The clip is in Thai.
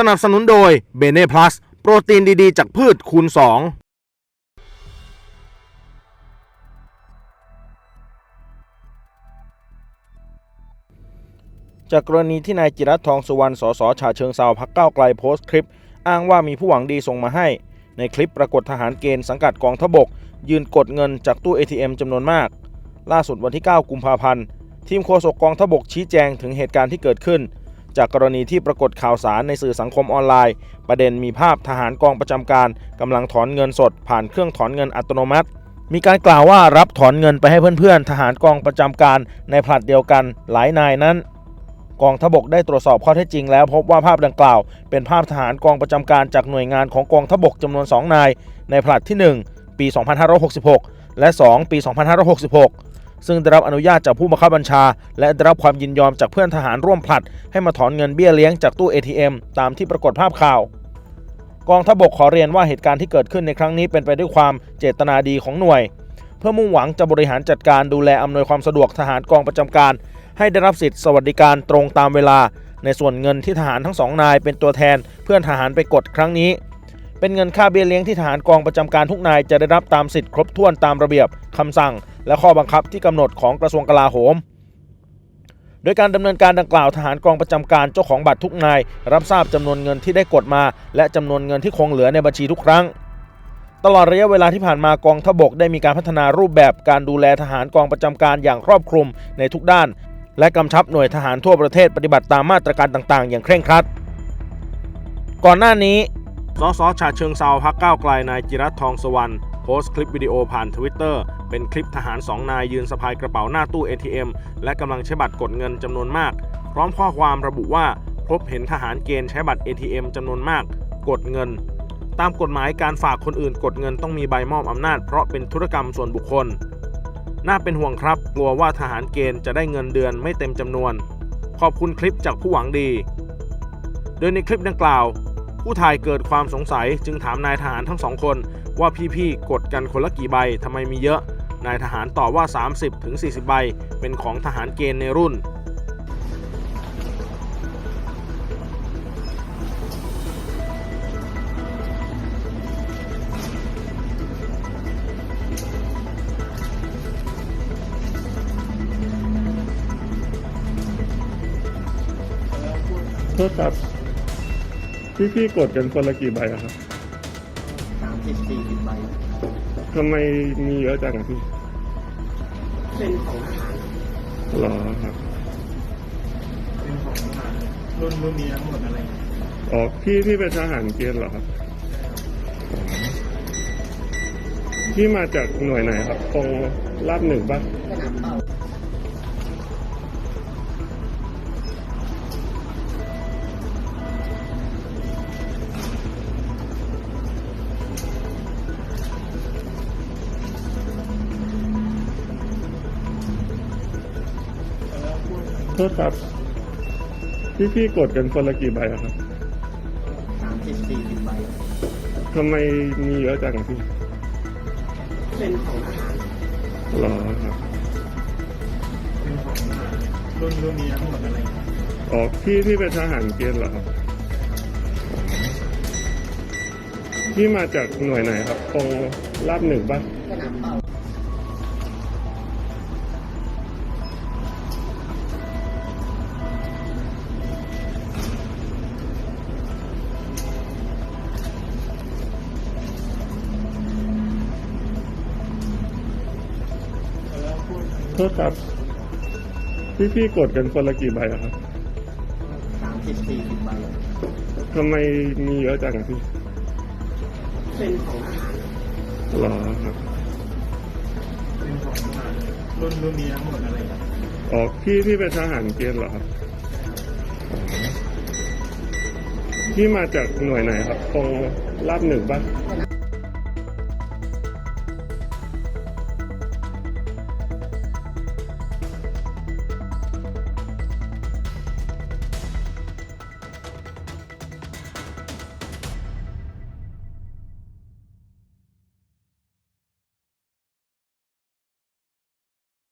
สนับสนุนโดยเบเน่พลัสโปรตีนดีๆ จากพืชคูณ 2จากกรณีที่นายจิรัตทองสุวรรณ สสฉาเชิงเซาพักเก้าไกลโพสต์คลิป อ้างว่ามีผู้หวังดีส่งมาให้ ในคลิปปรากฏทหารเกณฑ์สังกัดกองทบก ยืนกดเงินจากตู้ ATM จำนวนมาก ล่าสุดวันที่ 9 กุมภาพันธ์ ทีมโฆษกกองทบกชี้แจงถึงเหตุการณ์ที่เกิดขึ้น จากกรณีที่ปรากฏข่าวสารในสื่อสังคมออนไลน์ ประเด็นมีภาพทหารกองประจำการกำลังถอนเงินสด ผ่านเครื่องถอนเงินอัตโนมัติ มีการกล่าวว่ารับถอนเงินไปให้เพื่อนๆ ทหารกองประจำการในผลัดเดียวกันหลายนายนั้นกองทบกได้ตรวจสอบข้อเท็จจริงแล้วพบว่าภาพดังกล่าว เป็นภาพทหารกองประจำการจากหน่วยงานของกองทบกจำนวน 2 นาย ในผลัดที่ 1 ปี 2566 และ 2 ปี 2566 ซึ่งได้รับอนุญาตจากผู้บังคับบัญชา และได้รับความยินยอมจากเพื่อนทหารร่วมผลัด ให้มาถอนเงินเบี้ยเลี้ยงจากตู้ ATM ตามที่ปรากฏภาพข่าว กองทพบกขอเรียนว่าเหตุการณ์ที่เกิดขึ้นในครั้งนี้เป็นไปด้วยความเจตนาดีของหน่วย เพื่อมุ่งหวังจะบริหารจัดการดูแลอำนวยความสะดวกทหารกองประจำการ ให้ได้รับสิทธิสวัสดิการตรงตามเวลา ในส่วนเงินที่ทหารทั้งสองนายเป็นตัวแทน เพื่อนทหารไปกดครั้งนี้เป็นเงินค่าเบี้ยเลี้ยงที่ทหารกองประจำการทุกนายจะได้รับตามสิทธิครบถ้วนตามระเบียบคำสั่ง และข้อบังคับที่กำหนดของกระทรวงกลาโหม โดยการดำเนินการดังกล่าวทหารกองประจำการเจ้าของบัตรทุกนาย รับทราบจำนวนเงินที่ได้กดมา และจำนวนเงินที่คงเหลือในบัญชีทุกครั้ง ตลอดระยะเวลาที่ผ่านมากองทบกได้มีการพัฒนารูปแบบการดูแลทหารกองประจำการอย่างครอบคลุมในทุกด้าน และกำชับหน่วยทหารทั่วประเทศปฏิบัติตามมาตรการต่าง ๆ อย่างเคร่งครัด ก่อนหน้านี้สสชาเชิงเซาพักก้าวไกลนายจิรัตทองสวรรณ โพสต์คลิปวิดีโอผ่านทวิตเตอร์เป็นคลิปทหารสองนายยืนสะพายกระเป๋าหน้าตู้ ATM และกำลังใช้บัตรกดเงินจำนวนมาก พร้อมข้อความระบุว่าพบเห็นทหารเกณฑ์ใช้บัตร ATM จำนวนมาก กดเงิน ตามกฎหมายการฝากคนอื่นกดเงินต้องมีใบมอบอำนาจเพราะเป็นธุรกรรมส่วนบุคคล น่าเป็นห่วงครับกลัวว่าทหารเกณฑ์จะได้เงินเดือนไม่เต็มจำนวน ขอบคุณคลิปจากผู้หวังดี โดยในคลิปดังกล่าว ผู้ถ่ายเกิดความสงสัยจึงถามนายทหารทั้งสองคนว่าพี่ๆกดกันคนละกี่ใบทำไมมีเยอะ นายทหารตอบว่า 30-40ใบ เป็นของทหารเกณฑ์ในรุ่นโทษครับ พี่พี่กดกันคนละกี่ใบอะครับสามสิบสี่สิบใบทำไมมีเยอะจังอะพี่เป็นของทหารหรอครับเป็นของทหารรุ่นรุ่นนี้ทั้งหมดอะไรอ๋อพี่พี่เป็นทหารเกณฑ์เหรอครับพี่มาจากหน่วยไหนครับตรงลาดหนึ่งปะสนามเป้า โทษครับ พี่พี่กดกันคนละกี่ใบอะครับสามสิบสี่สิบใบ ทำไมมีเยอะจังอะพี่เป็นของทหารหรอครับเป็นของทหารรุ่นรุ่นนี้ทั้งหมดอะไรอ๋อพี่พี่เป็นทหารเกณฑ์เหรอครับพี่มาจากหน่วยไหนครับตรงลาดหนึ่งปะสนามเป้า โทษครับ พี่พี่กดกันคนละกี่ใบอะครับสามสิบสี่สิบใบทำไมมีเยอะจังอะพี่เป็นของทหารหรอครับเป็นของทหารรุ่นรุ่นนี้ทั้งหมดอะไรอ๋อพี่พี่เป็นทหารเกณฑ์เหรอครับพี่มาจากหน่วยไหนครับตรงลาดหนึ่งปะสนาม